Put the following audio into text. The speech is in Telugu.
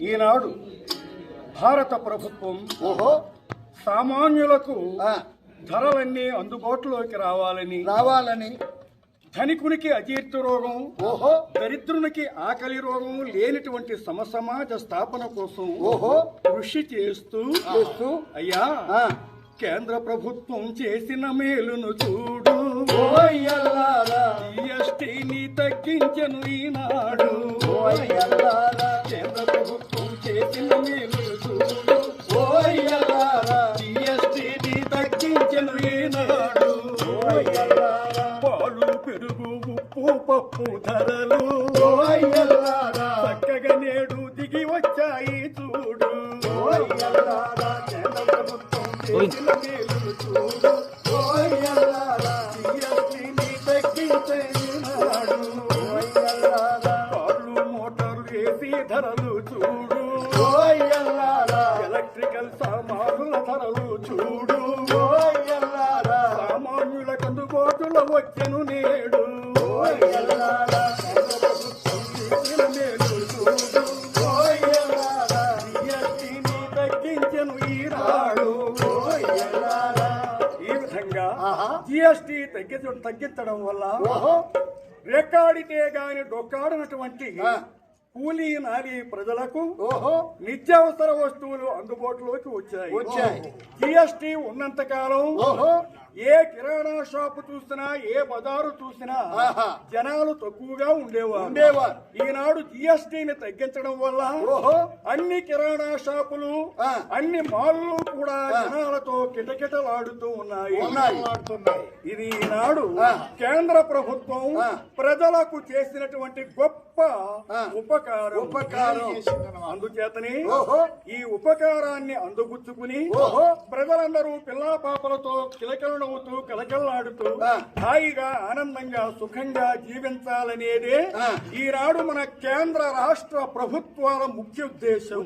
ఈనాడు భారత ప్రభుత్వం ఓహో. సామాన్యులకు ధరలన్నీ అందుబాటులోకి రావాలని రావాలని. ధనికునికి అజీర్తి రోగం ఓహో. దరిద్రునికి ఆకలి రోగం లేనిటువంటి సమసమాజ స్థాపన కోసం ఓహో. కృషి చేస్తూ చేస్తూ. అయ్యా కేంద్ర ప్రభుత్వం చేసిన మేలును చూడు. జిఎస్టీని తగ్గించను ఈనాడు. పాలు పెరుగు ఉప్పు పప్పు ధరలు. చక్కగా నేడు దిగి వచ్చాయి చూడు. చూడు. తగ్గించే ధరలు చూడు. అందుబాటులో వచ్చెను నేడు తగ్గించెను ఈనాడు ఈ విధంగా. జిఎస్టీ తగ్గించడం తగ్గించడం వల్ల ఓహో రెక్కాడితే గాని డొక్కాడనటువంటి. కూలీ నాలి ప్రజలకు ఓహో నిత్యావసర వస్తువులు అందుబాటులోకి వచ్చాయి వచ్చాయి. జిఎస్టీ ఉన్నంత కాలం ఓహో ఏ కిరాణా షాపు చూసినా ఏ బజారు చూసినా. జనాలు తక్కువగా ఉండేవారు ఉండేవారు. ఈనాడు జిఎస్టీని తగ్గించడం వల్ల అన్ని కిరాణా షాపులు. అన్ని మాల్లు కూడా. జనాలతో కిటకిటలాడుతూ ఉన్నాయి ఇది ఈనాడు. కేంద్ర ప్రభుత్వం. ప్రజలకు చేసినటువంటి గొప్ప. ఉపకారం ఉపకారం. అందుచేతని. ఈ ఉపకారాన్ని అందుగుచ్చుకుని. ప్రజలందరూ పిల్లా పాపలతో కిలకిలనవుతూ కలకల్లాడుతూ. హాయిగా ఆనందంగా సుఖంగా జీవించాలనేదే. ఈనాడు మన కేంద్ర రాష్ట్ర ప్రభుత్వాల ముఖ్య ఉద్దేశం.